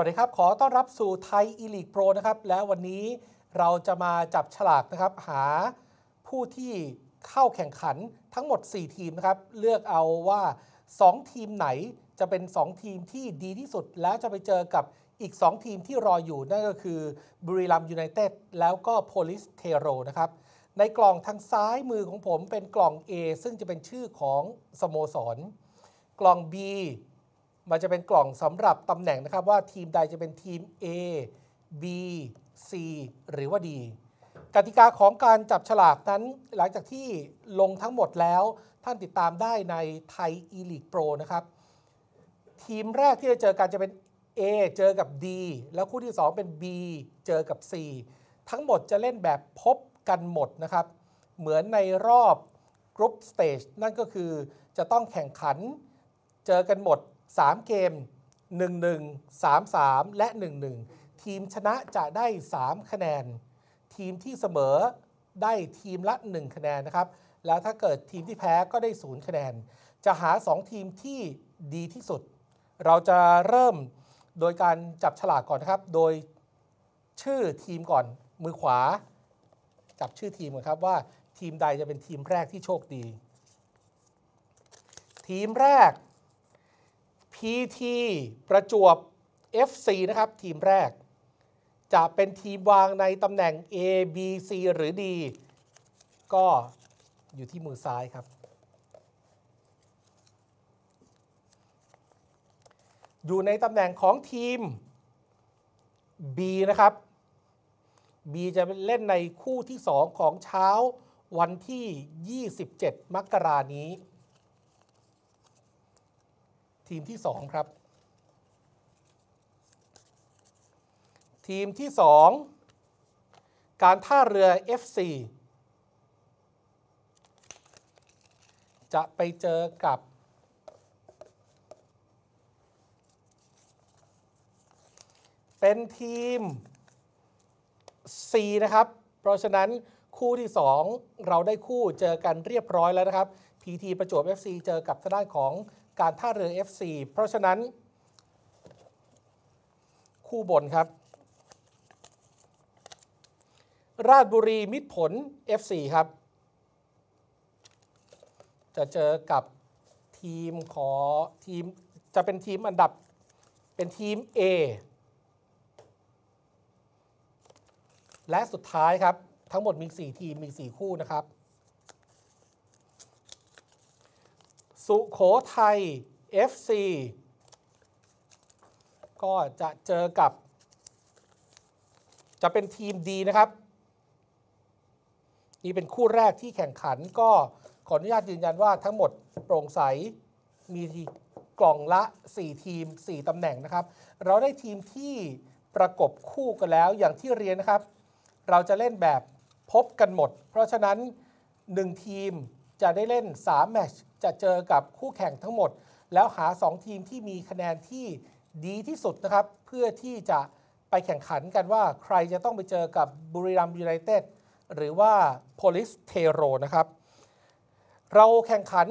วัสดีครับ ขอต้อนรับสู่ไทยอีลีกโปรนะครับ และวันนี้เราจะมาจับฉลากนะครับ หาผู้ที่เข้าแข่งขันทั้งหมด 4 ทีมนะครับ เลือกเอาว่า 2 ทีมไหนจะเป็น 2 ทีมที่ดีที่สุด แล้วจะไปเจอกับอีก 2 ทีมที่รออยู่ นั่นก็คือบุรีรัมยูไนเต็ดแล้วก็โพลิสเทโรนะครับ ในกล่องทางซ้ายมือของผมเป็นกล่อง A ซึ่งจะเป็นชื่อของสโมสร กล่อง B มันจะเป็นกล่องสำหรับตำแหน่งนะครับว่าทีมใดจะเป็นทีม A B C หรือว่า D กติกาของการจับฉลากนั้น หลังจากที่ลงทั้งหมดแล้ว ท่านติดตามได้ในไทย e l e a g u e Pro นะครับ ทีมแรกที่จะเจอกันจะเป็น A เจอกับ D แล้วคู่ที่ 2 เป็น B เจอกับ C ทั้งหมดจะเล่นแบบพบกันหมดนะครับ เหมือนในรอบกรุ๊ปสเตจนั่นก็คือจะต้องแข่งขันเจอกันหมด 3 เกม 1-1 3-3 และ 1-1 ทีมชนะจะได้ 3 คะแนน ทีมที่เสมอได้ทีมละ 1 คะแนนนะครับ แล้วถ้าเกิดทีมที่แพ้ก็ได้ 0 คะแนน จะหา 2 ทีมที่ดีที่สุด เราจะเริ่มโดยการจับฉลากก่อนนะครับ โดยชื่อทีมก่อนมือขวา จับชื่อทีมก่อนครับว่าทีมใดจะเป็นทีมแรกที่โชคดี ทีมแรก PT ประจวบ FC นะครับ ทีมแรก จะเป็นทีมวางในตำแหน่ง A B C หรือ D ก็อยู่ที่มือซ้ายครับ อยู่ในตำแหน่งของทีม B นะครับ B จะเล่นในคู่ที่ 2 ของเช้าวันที่ 27 มกรานี้ ทีมที่2ครับ ทีมที่2การท่าเรือ FC จะไปเจอกับเป็นทีม C นะครับ เพราะฉะนั้นคู่ที่ 2 เราได้คู่เจอกันเรียบร้อยแล้วนะครับ PT ประจวบ FC เจอกับทางด้านของ การท่าเรือ FC เพราะฉะนั้นคู่บนครับ ราชบุรีมิตรผล FC ครับ จะเจอกับทีมขอทีมจะเป็นทีมอันดับเป็นทีม A และสุดท้ายครับ ทั้งหมดมี 4 ทีมมี 4 คู่นะครับ สุโขทัย FC ก็จะเจอกับ จะเป็นทีมดีนะครับ นี่เป็นคู่แรกที่แข่งขันก็ขออนุญาตยืนยันว่าทั้งหมดโปร่งใสมีกล่องละ 4 ทีม 4ตำแหน่งนะครับ เราได้ทีมที่ประกบคู่กันแล้วอย่างที่เรียนนะครับ เราจะเล่นแบบพบกันหมด เพราะฉะนั้น 1 ทีม จะได้เล่น 3 แมตช์จะเจอกับคู่แข่งทั้งหมด แล้วหา 2 ทีมที่มีคะแนนที่ดีที่สุดนะครับ เพื่อที่จะไปแข่งขันกันว่าใครจะต้องไปเจอกับบุรีรัมย์ยูไนเต็ดหรือว่าโพลิสเทโรนะครับ เราแข่งขัน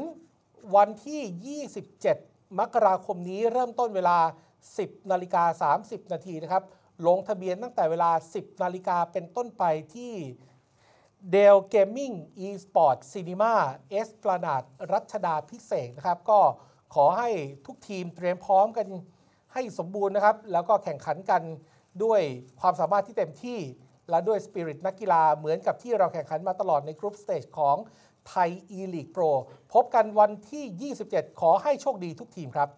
วันที่ 27 มกราคมนี้เริ่มต้นเวลา 10 นาฬิกา 30 นาทีนะครับ ลงทะเบียนตั้งแต่เวลา 10 นาฬิกาเป็นต้นไปที่ เดลเกมมิ่งอีสปอร์ตซีนีมาเอสปลานาดรัชดาพิเศษนะครับ ก็ขอให้ทุกทีมเตรียมพร้อมกันให้สมบูรณ์นะครับ แล้วก็แข่งขันกันด้วยความสามารถที่เต็มที่และด้วยสปิริตนักกีฬาเหมือนกับที่เราแข่งขันมาตลอดในกรุ๊ปสเตจของไทย e-League Pro พบกันวันที่ 27 ขอให้โชคดีทุกทีมครับ